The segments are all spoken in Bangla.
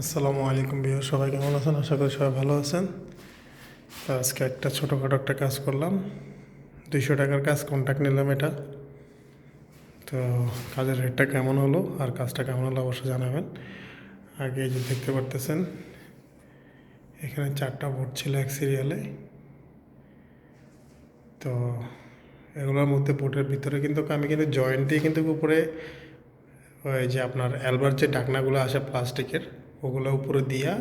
আসসালামু আলাইকুম বিয়ে সবাই কেমন আছেন? আশা করি সবাই ভালো আছেন। তো আজকে একটা ছোটোখাটো একটা কাজ করলাম। দুইশো টাকার কাজ কন্ট্যাক্ট নিলাম এটা। তো কাজের রেটটা কেমন হলো আর কাজটা কেমন হলো অবশ্যই জানাবেন। আগে যে দেখতে পারতেছেন, এখানে চারটা বোর্ড ছিল এক সিরিয়ালে তো এগুলোর মধ্যে বোর্ডের ভিতরে কিন্তু আমি কিন্তু জয়েন্ট দিয়ে কিন্তু উপরে ওই যে আপনার অ্যালবার যে ডাকনাগুলো আসে প্লাস্টিকের ওগুলো উপরে দিয়া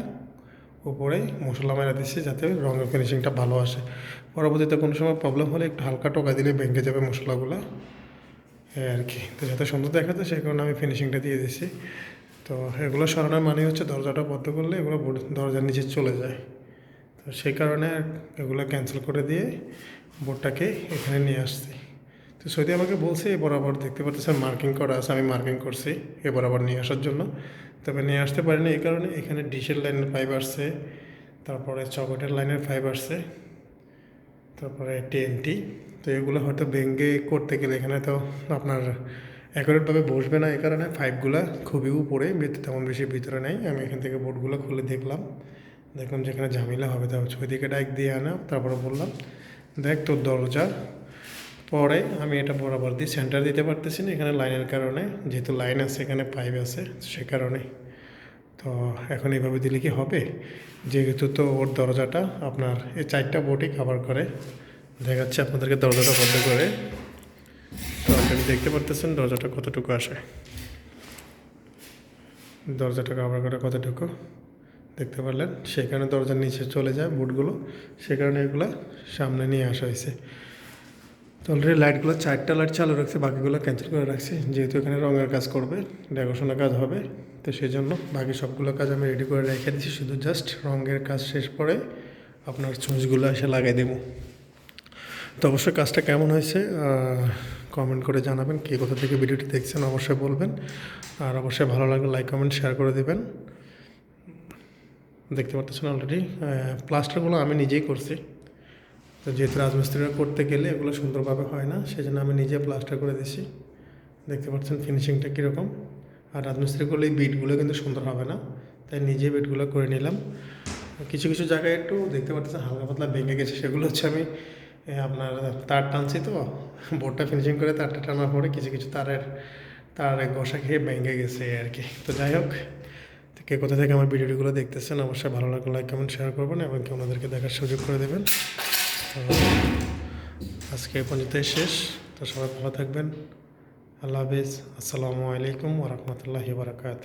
উপরে মশলা মেরা দিচ্ছি যাতে রঙের ফিনিশিংটা ভালো আসে। পরবর্তীতে কোনো সময় প্রবলেম হলে একটু হালকা টোকা দিলে ভেঙে যাবে মশলাগুলো। এই আর কি। তো যাতে সুন্দর দেখা যায়, সেই কারণে আমি ফিনিশিংটা দিয়ে দিচ্ছি তো এগুলো সরানোর মানে হচ্ছে দরজাটা বন্ধ করলে এগুলো দরজার নিচে চলে যায়। তো সেই কারণে এগুলো ক্যান্সেল করে দিয়ে বোর্ডটাকে এখানে নিয়ে আসছি। তো সৌদি আমাকে বলছে, এ বরাবর দেখতে পাচ্ছেন মার্কিং করা আছে, আমি মার্কিং করছি, এ বরাবর নিয়ে আসার জন্য। তবে নিয়ে আসতে পারিনি, এই কারণে এখানে ডিশের লাইনের পাইপ আসছে, তারপরে চকলেটের লাইনের পাইপ আসছে, তারপরে টিএনটি তো এগুলো হয়তো ভেঙ্গে করতে গেলে এখানে তো আপনার অ্যাকুরেটভাবে বসবে না, এই কারণে পাইপগুলো খুবই উপরে তেমন বেশি ভিতরে নেই, আমি এখান থেকে বোর্ডগুলো খুলে দেখলাম দেখলাম যেখানে ঝামেলা হবে, তারপর ছবিদিকে ডাইক দিয়ে আনা, তারপরে বললাম, দেখ তোর দরজা পরে আমি এটা বরাবর দিয়ে সেন্টার দিতে পারতেছি না, এখানে লাইনের কারণে। যেহেতু লাইন আছে, এখানে পাইপ আছে, সে কারণে। তো এখন এইভাবে দিলে কি হবে? যেহেতু তো ওর দরজাটা আপনার এই চারটা বোর্ডই কাভার করে দেখাচ্ছে আপনাদেরকে দরজাটা বন্ধ করে। তো আপনি দেখতে পারতেছেন দরজাটা কতটুকু আসে। দরজাটা কাভার করে কতটুকু? দেখতে পারলেন? সেখানে দরজার নিচে চলে যায় বুটগুলো সে কারণে এগুলো সামনে নিয়ে আসা হয়েছে। তো অলরেডি লাইটগুলো চারটা লাইট চালু রাখছে, বাকিগুলো ক্যান্সেল করে রাখছি। যেহেতু এখানে রঙের কাজ করবে ডেকোরেশনের কাজ হবে, তো সেই জন্য বাকি সবগুলো কাজ আমি রেডি করে রেখে দিচ্ছি। শুধু জাস্ট রঙের কাজ শেষ পরে আপনার সুইচগুলো এসে লাগাই দেবো। তো অবশ্যই কাজটা কেমন হয়েছে কমেন্ট করে জানাবেন। কে কোথা থেকে ভিডিওটি দেখছেন অবশ্যই বলবেন। আর অবশ্যই ভালো লাগলে লাইক কমেন্ট শেয়ার করে দেবেন। দেখতে পাচ্ছেন অলরেডি প্লাস্টারগুলো আমি নিজেই করছি। তো যেহেতু রাজমিস্ত্রিরা করতে গেলে এগুলো সুন্দরভাবে হয় না সেই জন্য আমি নিজে প্লাস্টার করে দিছি। দেখতে পাচ্ছেন ফিনিশিংটা কীরকম। আর রাজমিস্ত্রি করলে এই বিটগুলো কিন্তু সুন্দর হবে না, তাই নিজে বিটগুলো করে নিলাম। কিছু কিছু জায়গায় একটু দেখতে পাচ্ছেন হালকা পাতলা ভেঙে গেছে, সেগুলো হচ্ছে আমি আপনার তার টানছি তো, বোর্ডটা ফিনিশিং করে তারটা টানার পরে কিছু কিছু তারের তার ঘষা খেয়ে ভেঙে গেছে আর কি। তো যাই হোক কে কোথা থেকে আমার ভিডিওগুলো দেখতেছেন, অবশ্যই ভালো লাগলে লাইক কমেন্ট শেয়ার করবেন এবং কি ওনাদেরকে দেখার সুযোগ করে দেবেন। তো আজকে এই পর্যন্তই শেষ। তো সবাই ভালো থাকবেন। আল্লাহ হাফিজ। আসসালামু আলাইকুম ওরহমতুল্লাহি বারকাত